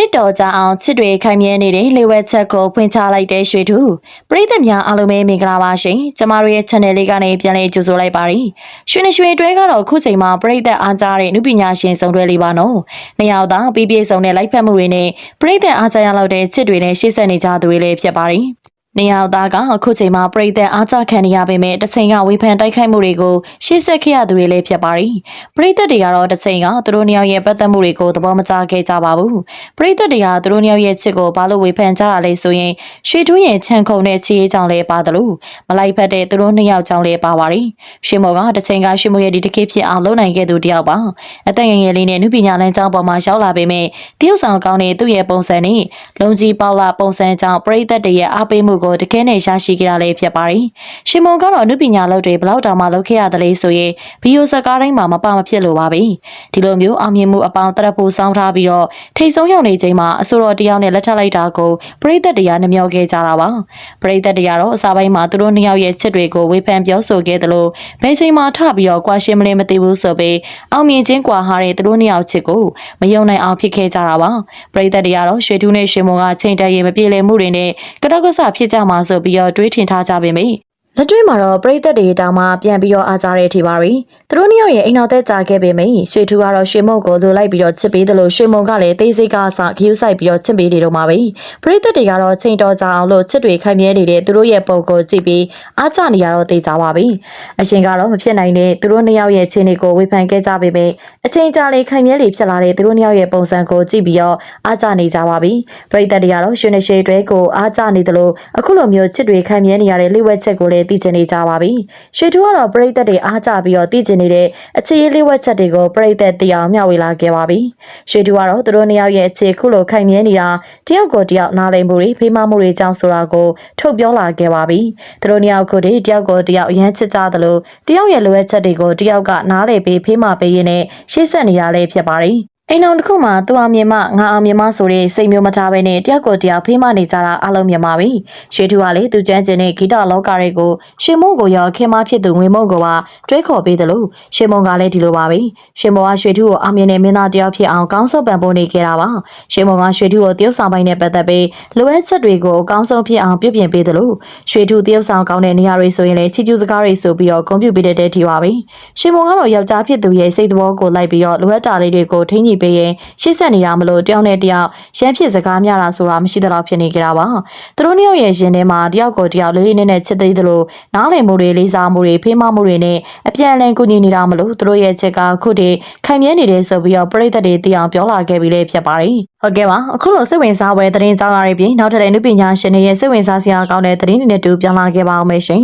နှစ်တော်ကြာအောင်ချစ်တွေခိုင်မြဲနေတဲ့လေဝက်ချက်ကိုဖွင့်ချလိုက်တဲ့ရွှေတူပရိသတ်များအားလုံးပဲမင်္ဂလာပါရှင်ကျမတို့ရဲ့ channel လေးကနေပြန်လည်ကြိုဆိုလိုက်ပါရီရွှေနဲ့ရွှေတွဲကတော့ခုချိန်မှာပရိသတ်အားကြားတဲ့နုပညာရှင်စုံတွဲလေးပါနော်နှစ်ယောက်သားပြည့်ပြည့်စုံတဲ့လိုက်ဖက်မှုတွေနဲ့ပရိသတ်အားကြားရလောက်တဲ့ချစ်တွေနဲ့ရှေ့ဆက်နေကြသူတွေလည်းဖြစ်ပါရီ နေရာသားကအခုချိန်မှာပြည်သက်အားကြခံနေရပေမဲ့တစ်ချိန်ကဝေဖန်တိုက်ခိုက်မှုတွေကိုရှေ့ဆက်ခဲ့ရသူတွေလည်းဖြစ်ပါရီပြည်သက်တွေကတော့တစ်ချိန်ကသူတို့နှစ်ယောက်ရဲ့ပတ်သက်မှုတွေကိုသဘောမကျခဲ့ကြပါဘူးပြည်သက်တွေကသူတို့နှစ်ယောက်ရဲ့ချစ်ကိုဘာလို့ဝေဖန်ကြတာလဲဆိုရင်ရွှေထူးရဲ့ချန်ခုံတဲ့ချီရေးကြောင့်လည်းပါတယ်လို့မလိုက်ဖက်တဲ့သူတို့နှစ်ယောက်ကြောင့်လည်းပါပါရီရှင်မောကတစ်ချိန်ကရှင်မောရဲ့ဒီတစ်ခေတ်ဖြစ်အောင်လုပ်နိုင်ခဲ့သူတယောက်ပါအသက်ငယ်ငယ်လေးနဲ့နုပညာလမ်းကြောင်းပေါ်မှာရောက်လာပေမဲ့တရုတ်ဆောင်ကောင်းတဲ့သူ့ရဲ့ပုံစံနဲ့လုံကြီးပေါလာပုံစံကြောင့်ပြည်သက်တွေရဲ့အားပေးမှုကိုတကယ်နဲ့ရရှိခဲ့ရလည်းဖြစ်ပါတယ်။ရှင်မုံကတော့အနုပညာလုပ်တွေဘလောက်တောင်မှလုပ်ခဲ့ရတယ်လဲဆိုရင်ဗီဒီယိုစကားတိုင်းမှာမပါမဖြစ်လို့ပါပဲ။ဒီလိုမျိုးအောင်မြင်မှုအပေါင်းတရဖို့စောင်းထားပြီးတော့ထိတ်ဆုံးရောက်နေချိန်မှာအစိုးရတယောက်နဲ့လက်ထပ်လိုက်တာကိုပရိသတ်တရားနှမျောခဲ့ကြတာပါ။ပရိသတ်တရားတော့အစားပိုင်းမှာသူတို့နှစ်ယောက်ရဲ့ချစ်တွေကိုဝေဖန်ပြောဆိုခဲ့တယ်လို့ဘယ်ချိန်မှထပြီးတော့ကွာရှင်းမလဲမသိဘူးဆိုပြီးအောင်မြင်ခြင်းကွာဟာတဲ့သူတို့နှစ်ယောက်ချစ်ကိုမယုံနိုင်အောင်ဖြစ်ခဲ့ကြတာပါ။ပရိသတ်တရားတော့ရွှေထူးနဲ့ရွှေမုံကချိန်တက်ရင်မပြေလည်မှုတွေနဲ့ကတော့ကဆဖြစ်ကြမှာဆိုပြီးတော့တွေးထင်ထားကြပေမယ့် လက်တွေ့မှာတော့ပြိသက်တွေတောင်မှပြန်ပြီးတော့အားကြတဲ့အထိပါပဲသူတို့နှစ်ယောက်ရဲ့အိမ်တော်သက်ကြာခဲ့ပေမယ့်ရွှေထူကတော့ရွှေမုတ်ကိုလိုလိုက်ပြီးတော့ချစ်ပေးတယ်လို့ရွှေမုံကလည်းသေးစိတ်ကအစဂယူးဆိုင်ပြီးတော့ချစ်ပေးနေတော့မှာပဲပြိသက်တွေကတော့ချိန်တော်ကြအောင်လို့ချစ်တွေခိုင်မြဲနေတဲ့သူတို့ရဲ့ပုံကိုကြည့်ပြီးအားကြနေရတော့သိကြပါပြီအရှင်ကတော့မဖြစ်နိုင်တဲ့သူတို့နှစ်ယောက်ရဲ့ချင်းတွေကိုဝေဖန်ခဲ့ကြပေမယ့်အချိန်ကြာလေခိုင်မြဲလေဖြစ်လာတဲ့သူတို့နှစ်ယောက်ရဲ့ပုံစံကိုကြည့်ပြီးတော့အားကြနေကြပါပြီပြိသက်တွေကတော့ရွှေနဲ့ရွှေတွဲကိုအားကြနေတယ်လို့အခုလိုမျိုးချစ်တွေခိုင်မြဲနေရတဲ့လိဝက်ချက်ကိုလည်းသိချင်နေကြပါပြီရွှေထူကတော့ပြိသက်တွေအားကြပြီးတော့သိချင်နေတဲ့အခြေရေးလိဝက်ချက်တွေကိုပြိသက်တရားမျှဝေလာခဲ့ပါပြီရွှေထူကတော့သူတို့နှစ်ယောက်ရဲ့အခြေခုလိုခိုင်မြဲနေတာတယောက်ကိုတယောက်နားလည်မှုတွေဖေးမမှုတွေကြောင့်ဆိုတာကိုထုတ်ပြောလာခဲ့ပါပြီသူတို့နှစ်ယောက်ကိုတည်းတယောက်ကိုတယောက်အရန်ချစ်ကြတယ်လို့တယောက်ရဲ့လိုအပ်ချက်တွေကိုတယောက်ကနားလည်ပြီးဖေးမပေးရင်းနဲ့ရှေ့ဆက်နေရလဲဖြစ်ပါတယ် အိမ်အောင်တစ်ခုမှာသူအောင်မြင်မငါအောင်မြင်မဆိုတဲ့စိတ်မျိုးမထားဘဲနဲ့တယောက်ကိုတယောက်ဖေးမနေကြတာအလုံးမြင်ပါပြီရွှေထူကလေသူကျန်းကျင်တဲ့ဂီတလောကတွေကိုရွှေမုံကိုရောခင်မဖြစ်သူငွေမုံကိုပါတွဲခေါ်ပေးတယ်လို့ရွှေမုံကလည်းဒီလိုပါပဲရွှေမုံကရွှေထူကိုအောင်မြင်တဲ့မင်းသားတယောက်ဖြစ်အောင်ကောင်းဆုံးပံ့ပိုးနေခဲ့တာပါရွှေမုံကရွှေထူကိုတရုတ်ဆောင်ပိုင်းနဲ့ပတ်သက်ပြီးလိုအပ်ချက်တွေကိုအကောင်းဆုံးဖြစ်အောင်ပြုပြင်ပေးတယ်လို့ရွှေထူတရုတ်ဆောင်ကောင်းတဲ့နေရာတွေဆိုရင်လည်းချီကျူးစကားတွေဆိုပြီးတော့ဂုဏ်ပြုပေးတဲ့ทีပါပဲရွှေမုံကတော့ယောက်ျားဖြစ်သူရဲ့စိတ်သဘောကိုလိုက်ပြီးတော့လိုအပ်တာလေးတွေကိုထိန်းညှိပေးရင်ရှေ့ဆက်နေတာမလို့တယောက်နဲ့တယောက်ရန်ဖြစ်စကားများတာဆိုတာမရှိတော့ဖြစ်နေကြတာပါသူတို့နှစ်ယောက်ရဲ့ရင်ထဲမှာတယောက်ကိုတယောက်လေးလေးနဲ့နဲ့ချစ်သေးသလိုနားလည်မှုတွေလေးစားမှုတွေဖေးမမှုတွေနဲ့အပြန်အလှန်ကူညီနေတာမလို့သူတို့ရဲ့ချက်ကခုတည်းခံမြဲနေတယ်ဆိုပြီးတော့ပြိသက်တွေသိအောင်ပြောလာခဲ့ပြီးလည်းဖြစ်ပါတယ်ဟုတ်ကဲ့ပါအခုလိုစိတ်ဝင်စားပွဲသတင်းကြောင်းရတွေပြင်နောက်ထပ်တဲ့နုပညာရှင်တွေရဲ့စိတ်ဝင်စားစရာကောင်းတဲ့သတင်းတွေနဲ့တူပြောင်းလာခဲ့ပါအောင်မယ်ရှင်